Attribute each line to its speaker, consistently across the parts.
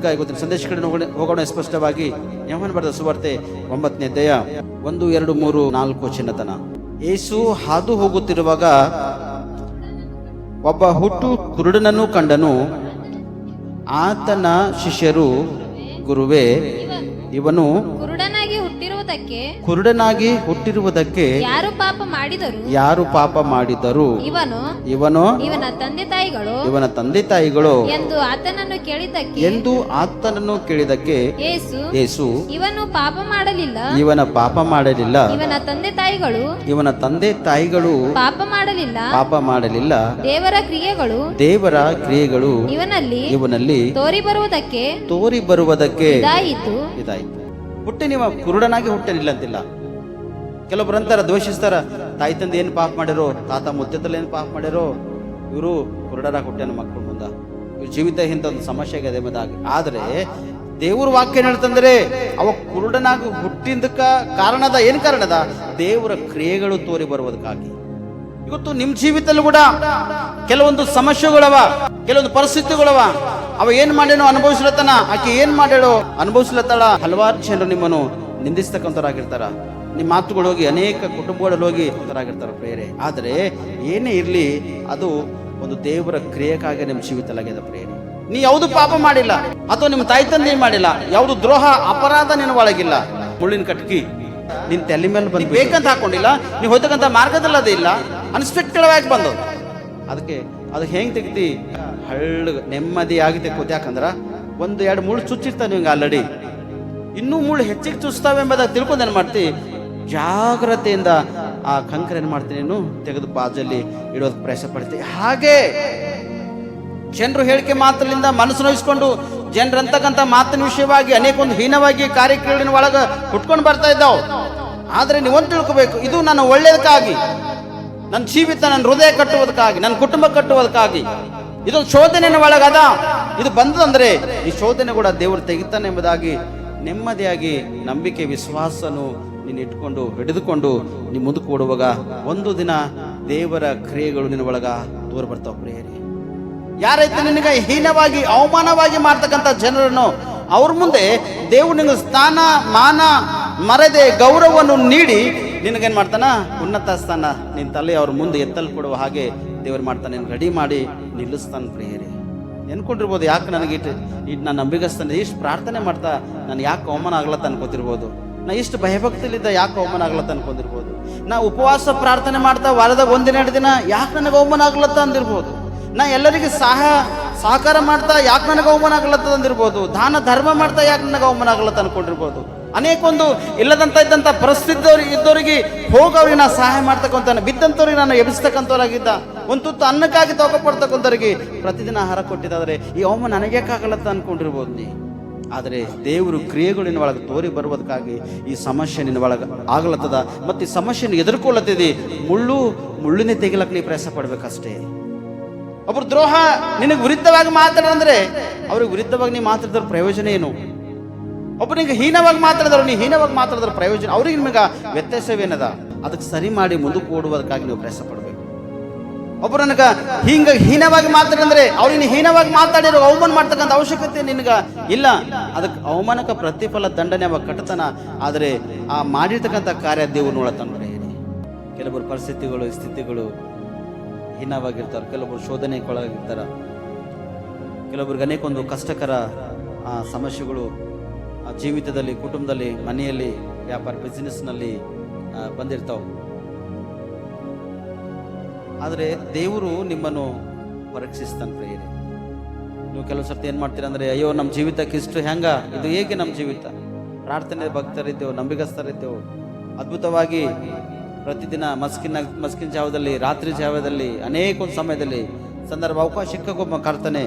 Speaker 1: ಅದಕ್ಕಾಗಿ ಗೊತ್ತಿಲ್ಲ ಸಂದೇಶ ಹೋಗೋಣ ಸ್ಪಷ್ಟವಾಗಿ. ಯಮನ್ ಬರೆದ ಸುವಾರ್ತೆ ಒಂಬತ್ತನೇ ದಯ ಒಂದು, ಎರಡು, ಮೂರು, ನಾಲ್ಕು ಚಿನ್ನತನ. ಏಸು ಹಾದು ಹೋಗುತ್ತಿರುವಾಗ ಒಬ್ಬ ಹುಟ್ಟು ಕುರುಡನನ್ನು ಕಂಡನು. ಆತನ ಶಿಷ್ಯರು, ಗುರುವೇ, ಇವನು
Speaker 2: ಹುಟ್ಟಿರುವುದಕ್ಕೆ
Speaker 1: ಕುರುಡನಾಗಿ ಹುಟ್ಟಿರುವುದಕ್ಕೆ
Speaker 2: ಯಾರು ಪಾಪ ಮಾಡಿದರು
Speaker 1: ಯಾರು ಪಾಪ ಮಾಡಿದರು
Speaker 2: ಇವನು
Speaker 1: ಇವನು
Speaker 2: ಇವನ ತಂದೆ ತಾಯಿಗಳು
Speaker 1: ಇವನ ತಂದೆ ತಾಯಿಗಳು
Speaker 2: ಎಂದು ಆತನನ್ನು ಕೇಳಿದ್ದಕ್ಕೆ
Speaker 1: ಎಂದು ಆತನನ್ನು ಕೇಳಿದಕ್ಕೆ
Speaker 2: ಏಸು
Speaker 1: ಯೇಸು
Speaker 2: ಇವನು ಪಾಪ ಮಾಡಲಿಲ್ಲ.
Speaker 1: ಇವನ ಪಾಪ ಮಾಡಲಿಲ್ಲ.
Speaker 2: ಇವನ ತಂದೆ ತಾಯಿಗಳು
Speaker 1: ಇವನ ತಂದೆ ತಾಯಿಗಳು
Speaker 2: ಪಾಪ ಮಾಡಲಿಲ್ಲ.
Speaker 1: ಪಾಪ ಮಾಡಲಿಲ್ಲ.
Speaker 2: ದೇವರ ಕ್ರಿಯೆಗಳು
Speaker 1: ದೇವರ ಕ್ರಿಯೆಗಳು
Speaker 2: ಇವನಲ್ಲಿ
Speaker 1: ಇವನಲ್ಲಿ
Speaker 2: ತೋರಿ ಬರುವುದಕ್ಕೆ
Speaker 1: ತೋರಿ ಬರುವುದಕ್ಕೆ
Speaker 2: ಇದಾಯಿತು.
Speaker 1: ಇದಾಯ್ತು. ಹುಟ್ಟಿ ನೀವು ಕುರುಡನಾಗಿ ಹುಟ್ಟಲಿಲ್ಲ ಅಂತಿಲ್ಲ ಕೆಲವೊಬ್ರು ಅಂತಾರ, ದ್ವೇಷಿಸ್ತಾರ, ತಾಯಿ ತಂದೆ ಏನು ಪಾಪ ಮಾಡಿರೋ, ತಾತ ಮುತ್ತದಲ್ಲಿ ಏನು ಪಾಪ ಮಾಡಿರೋ, ಇವರು ಕುರುಡರಾಗಿ ಹುಟ್ಟ್ಯಾನ ಮಕ್ಕಳು ಮುಂದ. ಇವ್ರ ಜೀವಿತ ಇಂಥ ಒಂದು ಸಮಸ್ಯೆ ಅದೇ ಮದಾಗಿ ಆದರೆ ದೇವ್ರ ವಾಕ್ಯ ಹೇಳ್ತಂದ್ರೆ, ಅವ ಕುರುಡನಾಗಿ ಹುಟ್ಟಿದ್ದಕ್ಕ ಕಾರಣದ ಏನ್ ಕಾರಣದ ದೇವರ ಕ್ರಿಯೆಗಳು ತೋರಿ ಬರುವುದಕ್ಕಾಗಿ. ಇವತ್ತು ನಿಮ್ ಜೀವಿತಲ್ಲೂ ಕೂಡ ಕೆಲವೊಂದು ಸಮಸ್ಯೆಗಳವ ಕೆಲವೊಂದು ಪರಿಸ್ಥಿತಿಗಳವ. ಅವ ಏನ್ ಮಾಡೇನೋ ಅನುಭವಿಸ್ಲತ್ತನ? ಆಕೆ ಏನ್ ಮಾಡ್ಯಾಳೋ? ಅನುಭವಿಸ್ಲತ್ತಾಳ. ಹಲವಾರು ಜನರು ನಿಮ್ಮನ್ನು ನಿಂದಿಸ್ತಕ್ಕಂಥವ್ರಾಗಿರ್ತಾರ. ನಿಮ್ಮ ಮಾತುಗಳು ಹೋಗಿ ಅನೇಕ ಕುಟುಂಬಗಳಲ್ಲಿ ಹೋಗಿ ಅಂತರಾಗಿರ್ತಾರ ಪ್ರೇರೆ ಆದರೆ ಏನೇ ಇರಲಿ, ಅದು ಒಂದು ದೇವರ ಕ್ರಿಯೆಗಾಗಿ ನಿಮ್ಮ ಜೀವಿತಲಾಗ್ಯದ ಪ್ರೇರೆ ನೀ ಯಾವುದು ಪಾಪ ಮಾಡಿಲ್ಲ, ಅಥವಾ ನಿಮ್ಮ ತಾಯಿ ತಂದೆ ಮಾಡಿಲ್ಲ, ಯಾವುದು ದ್ರೋಹ, ಅಪರಾಧ ನಿನ್ನ ಒಳಗಿಲ್ಲ. ಮುಳ್ಳಿನ ಕಟ್ಕಿ, ನಿನ್ ತಲೆ ಮೇಲೆ ಬಂದು ಬೇಕಂತ ಹಾಕೊಂಡಿಲ್ಲ ನೀವು ಹೋಗ್ತಕ್ಕಂಥ ಮಾರ್ಗದಲ್ಲಿ ಅದೇ ಇಲ್ಲ. ಅನ್ಸ್ಪೆಕ್ಟೆಡ್ ಆಗಿ ಬಂದದ್ದು ಅದಕ್ಕೆ ಅದು ಹೆಂಗ್ ತೆಗಿತಿ ನೆಮ್ಮದಿ ಆಗುತ್ತೆ ಕೂತ ಯಾಕಂದ್ರ ಒಂದು ಎರಡು ಮುಳ್ಳು ಚುಚ್ಚಿರ್ತಾನೆ ನಿಮ್ಗೆ ಆಲ್ರೆಡಿ ಇನ್ನೂ ಮುಳ್ಳು ಹೆಚ್ಚಿಗೆ ಚುಚ್ತಾವೆ ಎಂಬುದಾಗಿ ತಿಳ್ಕೊಂಡು ಏನು ಮಾಡ್ತಿ? ಜಾಗ್ರತೆಯಿಂದ ಆ ಕಂಕರ ಏನು ಮಾಡ್ತೀನಿ ನೀನು? ತೆಗೆದು ಬಾಜಲ್ಲಿ ಇಡೋದು ಪ್ರಯತ್ನ ಪಡ್ತೀವಿ ಹಾಗೆ ಜನರು ಹೇಳಿಕೆ ಮಾತ್ರದಿಂದ ಮನಸ್ಸು ನೋಯಿಸ್ಕೊಂಡು ಜನರಂತಕ್ಕಂಥ ಮಾತಿನ ವಿಷಯವಾಗಿ ಅನೇಕ ಒಂದು ಹೀನವಾಗಿ ಕಾರ್ಯಕ್ರಮ ಒಳಗ ಹುಟ್ಕೊಂಡು ಬರ್ತಾ ಇದ್ದಾವ್. ಆದ್ರೆ ನೀವೊಂದು ತಿಳ್ಕೋಬೇಕು, ಇದು ನನ್ನ ಒಳ್ಳೇದಕ್ಕಾಗಿ. ನನ್ನ ಜೀವಿತ, ನನ್ನ ಹೃದಯ ಕಟ್ಟುವುದಕ್ಕಾಗಿ, ನನ್ನ ಕುಟುಂಬ ಕಟ್ಟುವುದಕ್ಕಾಗಿ. ಇದೊಂದು ಶೋಧನೆ ಒಳಗದ. ಇದು ಬಂದದಂದ್ರೆ ಈ ಶೋಧನೆ ಕೂಡ ದೇವರು ತೆಗಿತಾನೆ ಎಂಬುದಾಗಿ ನೆಮ್ಮದಿಯಾಗಿ ನಂಬಿಕೆ ವಿಶ್ವಾಸನು ನೀನು ಇಟ್ಕೊಂಡು ಹಿಡಿದುಕೊಂಡು ನೀ ಮುಂದಕ್ಕೆ ಓಡುವಾಗ ಒಂದು ದಿನ ದೇವರ ಕ್ರಿಯೆಗಳು ನಿನ್ನ ಒಳಗ ದೂರ ಬರ್ತಾವ ಪ್ರಿಯರಿ. ಯಾರೈತೆ ನಿನಗೆ ಹೀನವಾಗಿ, ಅವಮಾನವಾಗಿ ಮಾಡ್ತಕ್ಕಂಥ ಜನರನ್ನು ಅವ್ರ ಮುಂದೆ ದೇವರು ನಿನಗೆ ಸ್ಥಾನ, ಮಾನ, ಮರದೆ, ಗೌರವವನ್ನು ನೀಡಿ ನಿನಗೇನು ಮಾಡ್ತಾನ? ಉನ್ನತ ಸ್ಥಾನ ನಿನ್ನ ತಲೆ ಅವ್ರ ಮುಂದೆ ಎತ್ತಲ್ಪಡುವ ಹಾಗೆ ದೇವರು ಮಾಡ್ತಾನೆ. ರೆಡಿ ಮಾಡಿ ನಿಲ್ಲಿಸ್ತಾನೆ ಪ್ರಿಯರಿ. ಎನ್ಕೊಂಡಿರ್ಬೋದು, ಯಾಕೆ ನನಗೆ ಇಟ್ಟು ಇಟ್ಟು ನಾನು ನಂಬಿಗಸ್ತಾನೆ? ಇಷ್ಟು ಪ್ರಾರ್ಥನೆ ಮಾಡ್ತಾ ನಾನು ಯಾಕೆ ಅವಮಾನ ಆಗ್ಲತ್ತ ಅನ್ಕೋತಿರ್ಬೋದು? ನಾ ಇಷ್ಟು ಭಯಭಕ್ತಿಲಿದ್ದ ಯಾಕೆ ಅವಮಾನ ಆಗ್ಲತ್ತ ಅನ್ಕೊಂಡಿರ್ಬೋದು? ನಾ ಉಪವಾಸ ಪ್ರಾರ್ಥನೆ ಮಾಡ್ತಾ ವಾರದಾಗ ಒಂದಿನ, ಎರಡು ದಿನ ಯಾಕೆ ನನಗೆ ಅವಮಾನ ಆಗ್ಲತ್ತ ಅಂದಿರ್ಬೋದು? ನಾ ಎಲ್ಲರಿಗೆ ಸಹ ಸಹಕಾರ ಮಾಡ್ತಾ ಯಾಕೆ ನನಗೆ ಅವಮಾನ ಆಗ್ಲತ್ತದ ಅಂದಿರ್ಬೋದು? ದಾನ, ಧರ್ಮ ಮಾಡ್ತಾ ಯಾಕೆ ನನಗೆ ಅವಮಾನ ಆಗ್ಲತ್ತ ಅನ್ಕೊಂಡಿರ್ಬೋದು? ಅನೇಕ ಒಂದು ಇಲ್ಲದಂತ ಇದ್ದಂಥ ಪರಿಸ್ಥಿತಿ ಇದ್ದವರಿಗೆ ಹೋಗಿ ಅವ್ರಿಗೆ ನಾ ಸಹಾಯ ಮಾಡ್ತಕ್ಕಂಥ ಬಿದ್ದಂಥವ್ರಿಗೆ ನಾನು ಎಬ್ಬಿಸ್ತಕ್ಕಂಥವ್ರಾಗಿದ್ದ. ಒಂದು ತುತ್ತು ಅನ್ನಕ್ಕಾಗಿ ತಗೊಪಡ್ತಕ್ಕಂಥವ್ರಿಗೆ ಪ್ರತಿದಿನ ಆಹಾರ ಕೊಟ್ಟಿದ್ದಾದರೆ ಈ ನನಗೆ ನನಗ್ಯಾಕಾಗಲತ್ತ ಅನ್ಕೊಂಡಿರ್ಬೋದು ನೀ. ಆದರೆ ದೇವರು ಕ್ರಿಯೆಗಳಿನ ಒಳಗೆ ತೋರಿ ಬರುವುದಕ್ಕಾಗಿ ಈ ಸಮಸ್ಯೆ ನಿನ್ನ ಒಳಗೆ ಆಗ್ಲತ್ತದ. ಮತ್ತು ಈ ಸಮಸ್ಯೆನ ಎದುರ್ಕೊಳ್ಳತ್ತಿದೆ ಮುಳ್ಳು ಮುಳ್ಳಿನೇ ತೆಗಿಲಕ್ಕೆ ನೀ ಪ್ರಯಾಸ ಪಡ್ಬೇಕಷ್ಟೇ. ಒಬ್ರು ದ್ರೋಹ ನಿನಗೆ ವಿರುದ್ಧವಾಗಿ ಮಾತಾಡಂದ್ರೆ ಅವ್ರಿಗೆ ವಿರುದ್ಧವಾಗಿ ನೀ ಮಾತಾಡಿದ್ರ ಪ್ರಯೋಜನ ಏನು? ಒಬ್ಬನಿಗೆ ಹೀನವಾಗಿ ಮಾತಾಡಿದ್ರು ನೀವು ಹೀನವಾಗಿ ಮಾತಾಡಿದ್ರೆ ಪ್ರಯೋಜನ. ಅವ್ರಿಗೆ ನಿಮಗೆ ವ್ಯತ್ಯಾಸವೇನದ? ಅದಕ್ಕೆ ಸರಿ ಮಾಡಿ ಮುಂದಕ್ಕೆ ಓಡುವುದಕ್ಕಾಗಿ ನೀವು ಪ್ರಯಾಸ ಪಡಬೇಕು. ಒಬ್ಬರು ನನಗೆ ಹಿಂಗ ಹೀನವಾಗಿ ಮಾತಾಡಿದ್ರೆ ಅವ್ರಿಗೆ ಹೀನವಾಗಿ ಮಾತಾಡಿರೋ ಅವಮಾನ ಮಾಡ್ತಕ್ಕಂಥ ಅವಶ್ಯಕತೆ ನಿನಗೆ ಇಲ್ಲ. ಅದಕ್ಕೆ ಅವಮಾನಕ್ಕೆ ಪ್ರತಿಫಲ ದಂಡನೆ ಅವ ಕಟ್ಟತನ. ಆದರೆ ಆ ಮಾಡಿರ್ತಕ್ಕಂಥ ಕಾರ್ಯ ದೇವ್ರು ನೋಡತ್ತಂದ್ರೆ ಕೆಲವರು ಪರಿಸ್ಥಿತಿಗಳು, ಸ್ಥಿತಿಗಳು ಹೀನವಾಗಿರ್ತಾರೆ. ಕೆಲವೊಬ್ರು ಶೋಧನೆಗೊಳಗಿರ್ತಾರೆ ಕೆಲವೊಬ್ರಿಗೆ ಅನೇಕ ಒಂದು ಕಷ್ಟಕರ ಸಮಸ್ಯೆಗಳು ಜೀವಿತದಲ್ಲಿ, ಕುಟುಂಬದಲ್ಲಿ, ಮನೆಯಲ್ಲಿ, ವ್ಯಾಪಾರ ಬಿಸ್ನೆಸ್ನಲ್ಲಿ ಬಂದಿರ್ತಾವೆ. ಆದರೆ ದೇವರು ನಿಮ್ಮನ್ನು ಪರೀಕ್ಷಿಸ್ತಾನೆ ಪ್ರಿಯರೇ. ನೀವು ಕೆಲವು ಸರ್ತಿ ಏನು ಮಾಡ್ತೀರ ಅಂದರೆ, ಅಯ್ಯೋ ನಮ್ಮ ಜೀವಿತಕ್ಕೆ ಇಷ್ಟು ಹೆಂಗ? ಇದು ಹೇಗೆ ನಮ್ಮ ಜೀವಿತ? ಪ್ರಾರ್ಥನೆ ಭಕ್ತರಿದ್ದೆವು, ನಂಬಿಗಸ್ತರಿದ್ದೆವು. ಅದ್ಭುತವಾಗಿ ಪ್ರತಿದಿನ ಮಸ್ಕಿನ ಮಸ್ಕಿನ ಜಾವದಲ್ಲಿ, ರಾತ್ರಿ ಜಾವದಲ್ಲಿ ಅನೇಕ ಒಂದು ಸಮಯದಲ್ಲಿ ಸಂದರ್ಭ, ಅವಕಾಶ ಸಿಕ್ಕಾಗೊಬ್ಬ ಕರ್ತನೆ,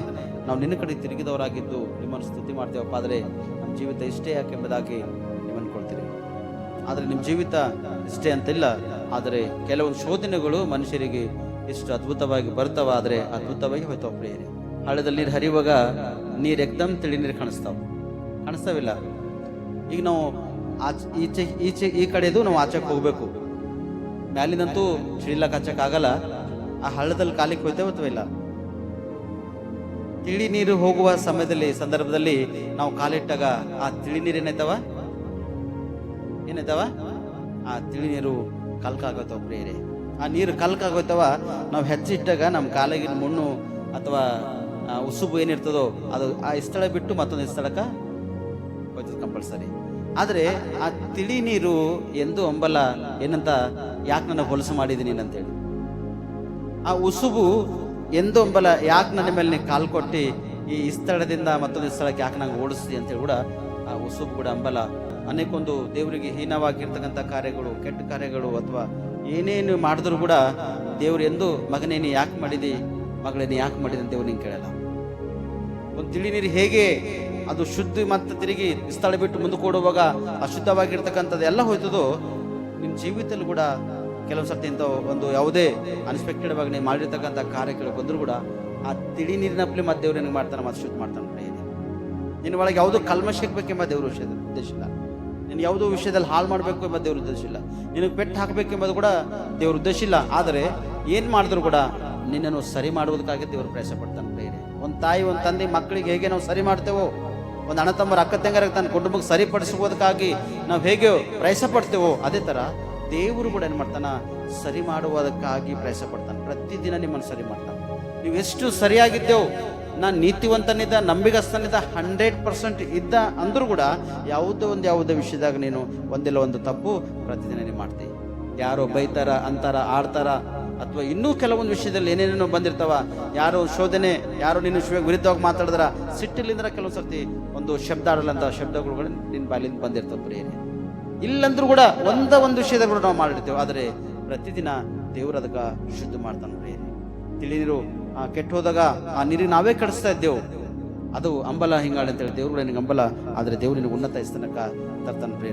Speaker 1: ನಾವು ನಿನ್ನ ಕಡೆ ತಿರುಗಿದವರಾಗಿದ್ದು ನಿಮ್ಮನ್ನು ಸ್ತುತಿ ಮಾಡ್ತೇವಪ್ಪ. ಆದರೆ ಜೀವಿತ ಇಷ್ಟೇ ಯಾಕೆ ಎಂಬುದಾಗಿ ನೀವು ಅನ್ಕೊಳ್ತೀರಿ ಆದರೆ ನಿಮ್ಮ ಜೀವಿತ ಇಷ್ಟೇ ಅಂತಿಲ್ಲ, ಆದರೆ ಕೆಲವೊಂದು ಶೋಧನೆಗಳು ಮನುಷ್ಯರಿಗೆ ಎಷ್ಟು ಅದ್ಭುತವಾಗಿ ಬರ್ತಾವ ಆದರೆ ಅದ್ಭುತವಾಗಿ ಹೋಯ್ತಾವ ಪ್ರಿಯರಿ. ಹಳ್ಳದಲ್ಲಿ ನೀರು ಹರಿಯುವಾಗ ನೀರು ಎಕ್ದಮ್ ತಿಳಿ ನೀರು ಕಾಣಿಸ್ತಾವ. ಕಾಣಿಸ್ತಾವಿಲ್ಲ? ಈಗ ನಾವು ಆಚೆ, ಈಚೆ ಈಚೆ, ಈ ಕಡೆದು ನಾವು ಆಚೆಗೆ ಹೋಗಬೇಕು. ಮ್ಯಾಲಿನಂತೂ ಚಿಡಿಲಕ್ಕೆ ಹಚ್ಚಕ್ಕಾಗಲ್ಲ. ಆ ಹಳ್ಳದಲ್ಲಿ ಕಾಲಿಗೆ ಹೋಯ್ತೇವೆ ಅಥವಾ ಇಲ್ಲ? ತಿಳಿ ನೀರು ಹೋಗುವ ಸಮಯದಲ್ಲಿ, ಸಂದರ್ಭದಲ್ಲಿ ನಾವು ಕಾಲಿಟ್ಟಾಗ ಆ ತಿಳಿ ನೀರು ಏನಾಯ್ತವ? ಏನಾಯ್ತವ? ಆ ತಿಳಿ ನೀರು ಕಲ್ಕಾಗೋತವ ಪ್ರೇರೆ ಆ ನೀರು ಕಲ್ಕಾಗೋಯ್ತವ, ನಾವು ಹೆಚ್ಚಿಟ್ಟಾಗ ನಮ್ಮ ಕಾಲಿಗೆ ಮಣ್ಣು ಅಥವಾ ಉಸುಬು ಏನಿರ್ತದೋ ಅದು ಆ ಸ್ಥಳ ಬಿಟ್ಟು ಮತ್ತೊಂದು ಸ್ಥಳಕ್ಕೆ ಹೋಯ್ತದೆ ಕಂಪಲ್ಸರಿ ಆದರೆ ಆ ತಿಳಿ ನೀರು ಎಂದು ಅಂಬಲ ಏನಂತ ಯಾಕೆ ನನ್ನ ಹೊಲಸು ಮಾಡಿದ್ದೀನಿ ಅಂತೇಳಿ ಆ ಉಸುಬು ಎಂದು ಅಂಬಲ ಯಾಕೆ ನನ್ನ ಮೇಲೆ ನೀವು ಕಾಲು ಕೊಟ್ಟು? ಈ ಸ್ಥಳದಿಂದ ಮತ್ತೊಂದು ಸ್ಥಳಕ್ಕೆ ಯಾಕೆ ನಂಗೆ ಓಡಿಸ್ತಿ ಅಂತೇಳಿ ಕೂಡ, ಆ ಉಸುಬು ಕೂಡ ಅಂಬಲ. ಅನೇಕೊಂದು ದೇವರಿಗೆ ಹೀನವಾಗಿರ್ತಕ್ಕಂಥ ಕಾರ್ಯಗಳು, ಕೆಟ್ಟ ಕಾರ್ಯಗಳು ಅಥವಾ ಏನೇನು ಮಾಡಿದ್ರು ಕೂಡ ದೇವ್ರು ಎಂದು, ಮಗನೇ ನೀ ಯಾಕೆ ಮಾಡಿದಿ? ಮಗಳೇನು ಯಾಕೆ ಮಾಡಿದೆ ಅಂತ ದೇವ್ರು ನಿಂಗೆ ಕೇಳಲ್ಲ. ಒಂದು ತಿಳಿ ನೀರು ಹೇಗೆ ಅದು ಶುದ್ಧ ಮತ್ತೆ ತಿರುಗಿ ಸ್ಥಳ ಬಿಟ್ಟು ಮುಂದೆ ಕೊಡುವಾಗ ಅಶುದ್ಧವಾಗಿರ್ತಕ್ಕಂಥದ್ದು ಎಲ್ಲ ಹೋಯ್ತದೋ ನಿಮ್ಮ ಜೀವಿತದಲ್ಲಿ ಕೂಡ ಕೆಲವು ಸರ್ತಿ ಇಂಥ ಒಂದು ಯಾವುದೇ ಅನ್ಎಕ್ಸ್ಪೆಕ್ಟೆಡ್ ಆಗಿ ನೀವು ಮಾಡಿರ್ತಕ್ಕಂಥ ಕಾರ್ಯಗಳು ಬಂದರೂ ಕೂಡ ಆ ತಿಳಿ ನೀರಿನಪ್ಲೆ ಮತ್ತೆ ದೇವ್ರು ನಿನಗೆ ಮಾಡ್ತಾನೆ ಮತ್ತೆ ಶುದ್ಧ ಮಾಡ್ತಾನೆ ನಿನ್ನ ಒಳಗೆ ಯಾವುದೋ ಕಲ್ಮಶ ಇರ್ಬೇಕೆಂಬ ದೇವ್ರ ವಿಷಯದ ಉದ್ದೇಶ ಇಲ್ಲ. ನೀನು ಯಾವುದೋ ವಿಷಯದಲ್ಲಿ ಹಾಳು ಮಾಡಬೇಕು ಎಂಬ ದೇವ್ರ ಉದ್ದೇಶ ಇಲ್ಲ. ನಿನಗೆ ಪೆಟ್ಟು ಹಾಕಬೇಕೆಂಬುದು ಕೂಡ ದೇವ್ರ ಉದ್ದೇಶ ಇಲ್ಲ. ಆದರೆ ಏನು ಮಾಡಿದ್ರು ಕೂಡ ನಿನ್ನನ್ನು ಸರಿ ಮಾಡುವುದಕ್ಕಾಗಿ ದೇವರು ಪ್ರಯಾಸ ಪಡ್ತಾನೆ ಒಂದು ತಾಯಿ, ಒಂದು ತಂದೆ ಮಕ್ಕಳಿಗೆ ಹೇಗೆ ನಾವು ಸರಿ ಮಾಡ್ತೇವೋ, ಒಂದು ಅಣ್ಣ ತಮ್ಮರ ಅಕ್ಕ ತಂಗರಿಗೆ ತನ್ನ ಕುಟುಂಬಕ್ಕೆ ಸರಿಪಡಿಸುವುದಕ್ಕಾಗಿ ನಾವು ಹೇಗೆ ಪ್ರಯಾಸ ಪಡ್ತೇವೋ, ಅದೇ ಥರ ದೇವರು ಕೂಡ ಏನು ಮಾಡ್ತಾನ? ಸರಿ ಮಾಡುವುದಕ್ಕಾಗಿ ಪ್ರಯಾಸ ಪಡ್ತಾನೆ ಪ್ರತಿದಿನ ನಿಮ್ಮನ್ನು ಸರಿ ಮಾಡ್ತಾನೆ. ನೀವು ಎಷ್ಟು ಸರಿಯಾಗಿದ್ದೆವು ನಾನು ನೀತಿವಂತನಿದ್ದ, ನಂಬಿಗಸ್ತನಿದ್ದ ಹಂಡ್ರೆಡ್ ಪರ್ಸೆಂಟ್ ಇದ್ದ ಅಂದರೂ ಕೂಡ ಯಾವುದೋ ಒಂದು ಯಾವುದೋ ವಿಷಯದಾಗ ನೀನು ಒಂದಿಲ್ಲ ಒಂದು ತಪ್ಪು ಪ್ರತಿದಿನ ನೀನು ಮಾಡ್ತೀವಿ ಯಾರೋ ಬೈತಾರ, ಅಂತಾರ, ಆಡ್ತಾರ, ಅಥವಾ ಇನ್ನೂ ಕೆಲವೊಂದು ವಿಷಯದಲ್ಲಿ ಏನೇನೇನೋ ಬಂದಿರ್ತಾವ, ಯಾರೋ ಶೋಧನೆ, ಯಾರೋ ನಿನ್ನ ವಿರುದ್ಧವಾಗಿ ಮಾತಾಡಿದ್ರ ಸಿಟ್ಟಿಲಿಂದ ಕೆಲವೊಂದು ಸರ್ತಿ ಒಂದು ಶಬ್ದ ಆಡಲಂತ ಶಬ್ದಗಳು ನಿನ್ನ ಬಾಲಿಂದ ಬಂದಿರ್ತಾವ ಪ್ರಿಯರೇ. ಇಲ್ಲಂದ್ರೂ ಕೂಡ ಒಂದ ಒಂದು ವಿಷಯದ ಕೂಡ ನಾವು ಮಾಡಿರ್ತೇವೆ. ಆದರೆ ಪ್ರತಿದಿನ ದೇವರು ಅದಕ್ಕೆ ಶುದ್ಧ ಮಾಡ್ತಾನೆ ಪ್ರಿಯರೇ. ತಿಳಿ ನೀರು ಆ, ಕೆಟ್ಟ ಹೋದಾಗ ಆ ನೀರಿಗೆ ನಾವೇ ಕಡಿಸ್ತಾ ಇದ್ದೇವೆ. ಅದು ಅಂಬಲ ಹಿಂಗಾಳೆ ಅಂತೇಳಿ ದೇವ್ರು ನಿನಗೆ ಅಂಬಲ ಆದರೆ ದೇವ್ರು ನಿನಗೆ ಉನ್ನತ ಸ್ಥಾನಕ್ಕೆ ತರ್ತಾನೆ ಪ್ರಿಯ